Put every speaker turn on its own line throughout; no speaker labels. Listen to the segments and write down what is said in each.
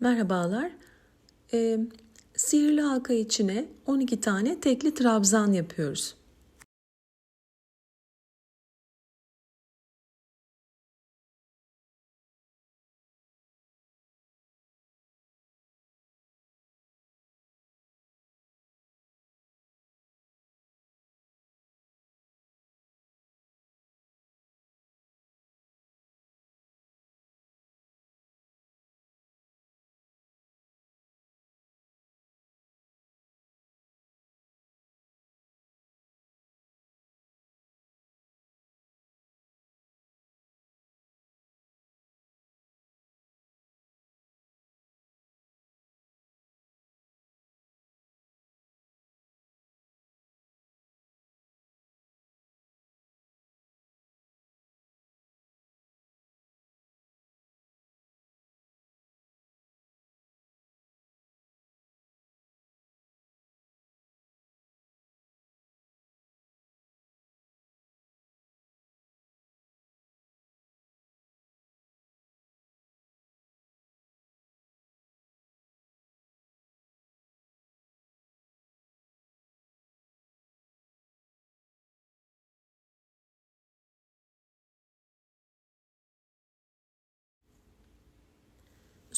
Merhabalar. Ee, sihirli halka içine 12 tane tekli trabzan yapıyoruz.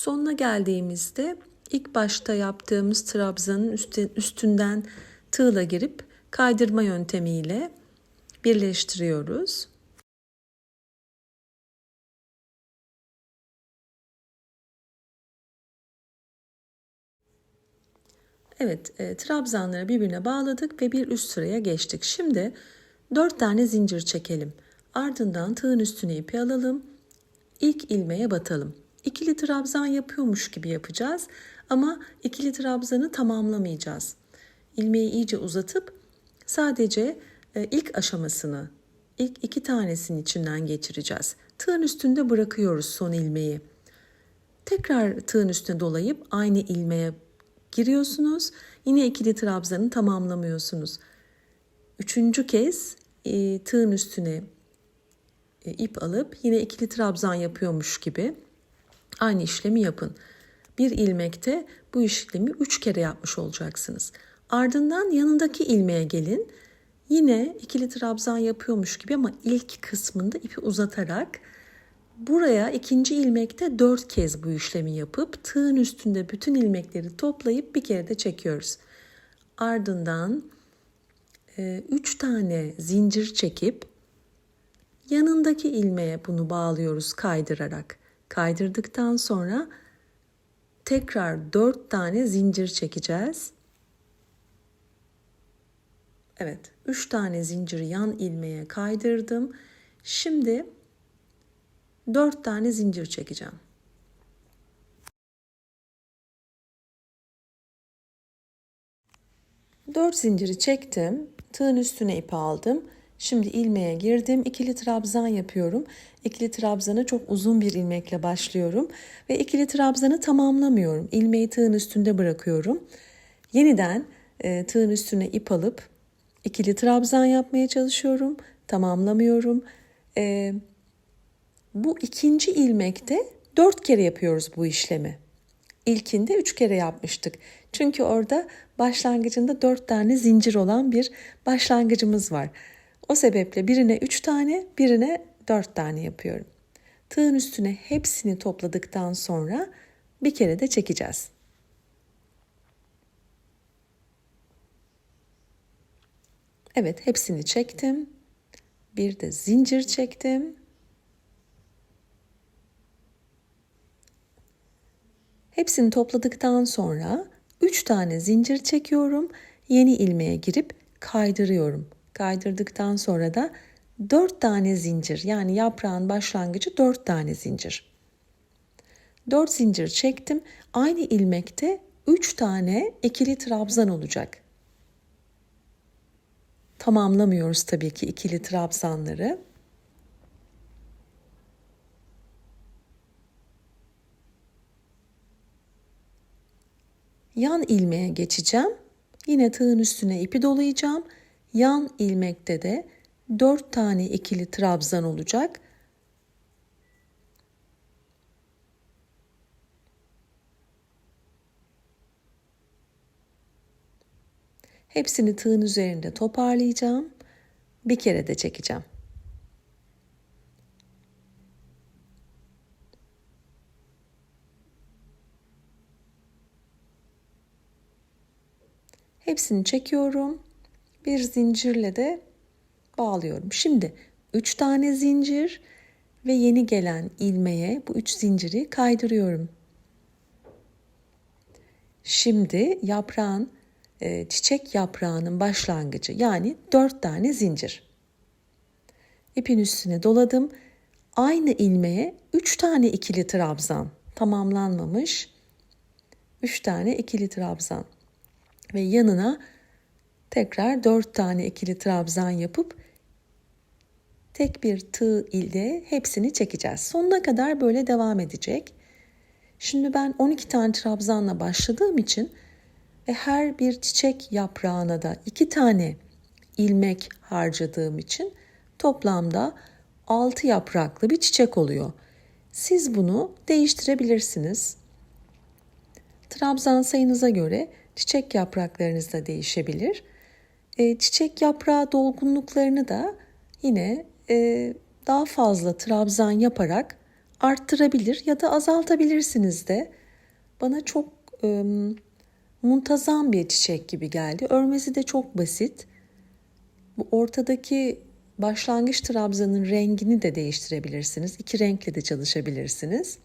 Sonuna geldiğimizde ilk başta yaptığımız trabzanın üstünden tığla girip kaydırma yöntemiyle birleştiriyoruz. Evet, e, trabzanları birbirine bağladık ve bir üst sıraya geçtik. Şimdi 4 tane zincir çekelim. Ardından tığın üstüne ipi alalım. İlk ilmeğe batalım ikili trabzan yapıyormuş gibi yapacağız ama ikili trabzanı tamamlamayacağız. İlmeği iyice uzatıp sadece e, ilk aşamasını, ilk iki tanesinin içinden geçireceğiz. Tığın üstünde bırakıyoruz son ilmeği. Tekrar tığın üstüne dolayıp aynı ilmeğe giriyorsunuz. Yine ikili trabzanı tamamlamıyorsunuz. Üçüncü kez e, tığın üstüne e, ip alıp yine ikili trabzan yapıyormuş gibi Aynı işlemi yapın. Bir ilmekte bu işlemi 3 kere yapmış olacaksınız. Ardından yanındaki ilmeğe gelin. Yine ikili trabzan yapıyormuş gibi ama ilk kısmında ipi uzatarak buraya ikinci ilmekte 4 kez bu işlemi yapıp tığın üstünde bütün ilmekleri toplayıp bir kere de çekiyoruz. Ardından 3 e, tane zincir çekip yanındaki ilmeğe bunu bağlıyoruz kaydırarak kaydırdıktan sonra tekrar 4 tane zincir çekeceğiz. Evet, 3 tane zinciri yan ilmeğe kaydırdım. Şimdi 4 tane zincir çekeceğim. Dört zinciri çektim. Tığın üstüne ip aldım. Şimdi ilmeğe girdim. İkili trabzan yapıyorum. İkili trabzanı çok uzun bir ilmekle başlıyorum ve ikili trabzanı tamamlamıyorum. İlmeği tığın üstünde bırakıyorum. Yeniden e, tığın üstüne ip alıp ikili trabzan yapmaya çalışıyorum. Tamamlamıyorum. E, bu ikinci ilmekte dört kere yapıyoruz bu işlemi. İlkinde üç kere yapmıştık. Çünkü orada başlangıcında dört tane zincir olan bir başlangıcımız var. O sebeple birine 3 tane, birine 4 tane yapıyorum. Tığın üstüne hepsini topladıktan sonra bir kere de çekeceğiz. Evet, hepsini çektim. Bir de zincir çektim. Hepsini topladıktan sonra 3 tane zincir çekiyorum. Yeni ilmeğe girip kaydırıyorum. Kaydırdıktan sonra da 4 tane zincir yani yaprağın başlangıcı 4 tane zincir. 4 zincir çektim. Aynı ilmekte 3 tane ikili trabzan olacak. Tamamlamıyoruz tabii ki ikili trabzanları. Yan ilmeğe geçeceğim. Yine tığın üstüne ipi dolayacağım Yan ilmekte de 4 tane ikili trabzan olacak. Hepsini tığın üzerinde toparlayacağım. Bir kere de çekeceğim. Hepsini çekiyorum. Bir zincirle de bağlıyorum. Şimdi 3 tane zincir ve yeni gelen ilmeğe bu 3 zinciri kaydırıyorum. Şimdi yaprağın e, çiçek yaprağının başlangıcı yani 4 tane zincir. İpin üstüne doladım. Aynı ilmeğe 3 tane ikili trabzan tamamlanmamış. 3 tane ikili trabzan ve yanına tekrar 4 tane ikili trabzan yapıp tek bir tığ ile hepsini çekeceğiz. Sonuna kadar böyle devam edecek. Şimdi ben 12 tane trabzanla başladığım için ve her bir çiçek yaprağına da 2 tane ilmek harcadığım için toplamda 6 yapraklı bir çiçek oluyor. Siz bunu değiştirebilirsiniz. Trabzan sayınıza göre çiçek yapraklarınız da değişebilir. E, çiçek yaprağı dolgunluklarını da yine e, daha fazla trabzan yaparak arttırabilir ya da azaltabilirsiniz de. Bana çok e, muntazam bir çiçek gibi geldi. Örmesi de çok basit. Bu ortadaki başlangıç trabzanın rengini de değiştirebilirsiniz. İki renkle de çalışabilirsiniz.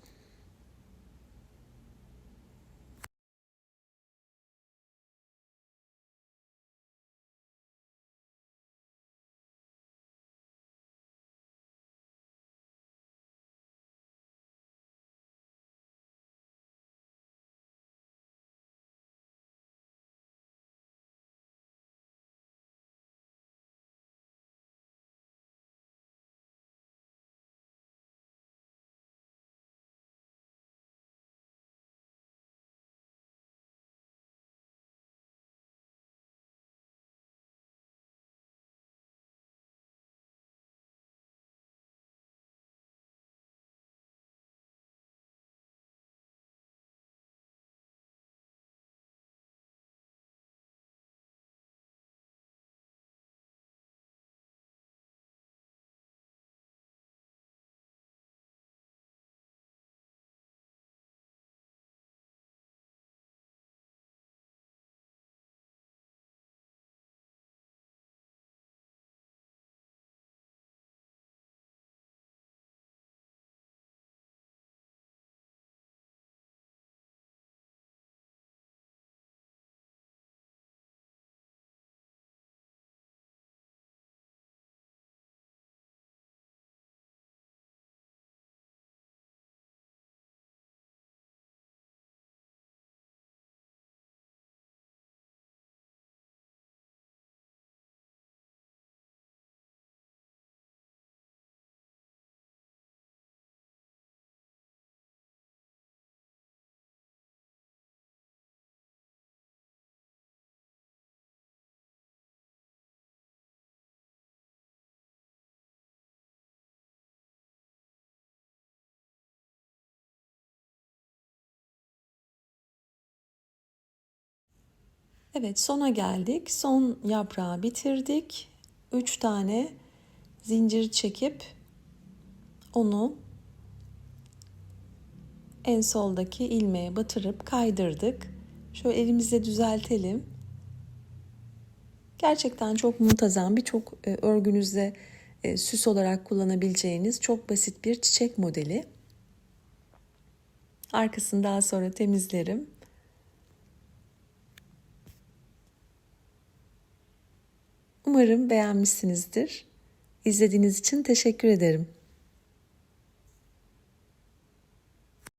Evet sona geldik. Son yaprağı bitirdik. 3 tane zincir çekip onu en soldaki ilmeğe batırıp kaydırdık. Şöyle elimizle düzeltelim. Gerçekten çok muntazam birçok e, örgünüzde e, süs olarak kullanabileceğiniz çok basit bir çiçek modeli. Arkasını daha sonra temizlerim. Umarım beğenmişsinizdir. İzlediğiniz için teşekkür ederim.